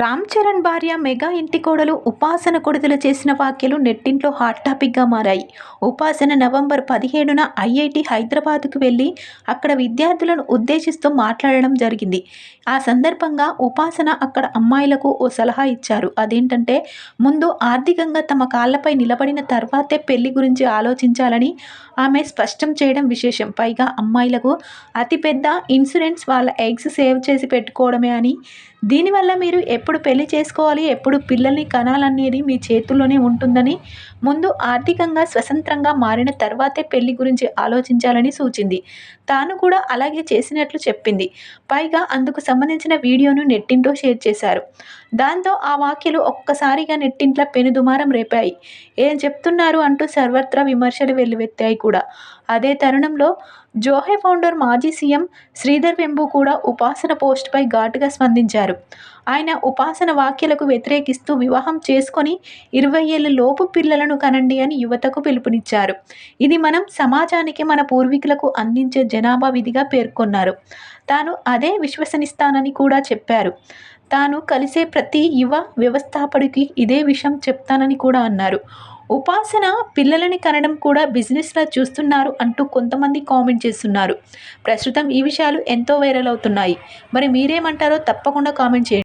రామ్ చరణ్ భార్య మెగా ఇంటి కోడలు ఉపాసన కొడుదల చేసిన వ్యాఖ్యలు నెట్టింట్లో హాట్ టాపిక్గా మారాయి. ఉపాసన నవంబర్ పదిహేడున ఐఐటి హైదరాబాద్కు వెళ్ళి అక్కడ విద్యార్థులను ఉద్దేశిస్తూ మాట్లాడడం జరిగింది. ఆ సందర్భంగా ఉపాసన అక్కడ అమ్మాయిలకు ఓ సలహా ఇచ్చారు. అదేంటంటే ముందు ఆర్థికంగా తమ కాళ్ళపై నిలబడిన తర్వాతే పెళ్ళి గురించి ఆలోచించాలని ఆమె స్పష్టం చేయడం విశేషం. పైగా అమ్మాయిలకు అతిపెద్ద ఇన్సూరెన్స్ వాళ్ళ ఎగ్స్ సేవ్ చేసి పెట్టుకోవడమే అని దీనివల్ల మీరు ఎప్పుడు పెళ్ళి చేసుకోవాలి ఎప్పుడు పిల్లల్ని కనాలనేది మీ చేతుల్లోనే ఉంటుందని ముందు ఆర్థికంగా స్వతంత్రంగా మారిన తర్వాతే పెళ్ళి గురించి ఆలోచించాలని సూచింది. తాను కూడా అలాగే చేసినట్లు చెప్పింది. పైగా అందుకు సంబంధించిన వీడియోను నెట్టింటో షేర్ చేశారు. దాంతో ఆ వ్యాఖ్యలు ఒక్కసారిగా నెట్టింట్ల పెనుదుమారం రేపాయి. ఏం చెప్తున్నారు? అంటూ సర్వత్రా విమర్శలు వెల్లువెత్తాయి కూడా. అదే తరుణంలో జోహే ఫౌండర్ మాజీ సీఎం శ్రీధర్ వెంబు కూడా ఉపాసన పోస్ట్పై ఘాటుగా స్పందించారు. ఆయన ఉపాసన వ్యాఖ్యలకు వ్యతిరేకిస్తూ వివాహం చేసుకొని ఇరవై ఏళ్ళ లోపు పిల్లలను కనండి అని యువతకు పిలుపునిచ్చారు. ఇది మనం సమాజానికి మన పూర్వీకులకు అందించే జనాభా విధిగా పేర్కొన్నారు. తాను అదే విశ్వసనిస్తానని కూడా చెప్పారు. తాను కలిసే ప్రతి యువ వ్యవస్థాపకుడికి ఇదే విషయం చెప్తానని కూడా అన్నారు. ఉపాసన పిల్లలని కనడం కూడా బిజినెస్లా చూస్తున్నారు అంటూ కొంతమంది కామెంట్ చేస్తున్నారు. ప్రస్తుతం ఈ విషయాలు ఎంతో వైరల్ అవుతున్నాయి. మరి మీరేమంటారో తప్పకుండా కామెంట్ చేయండి.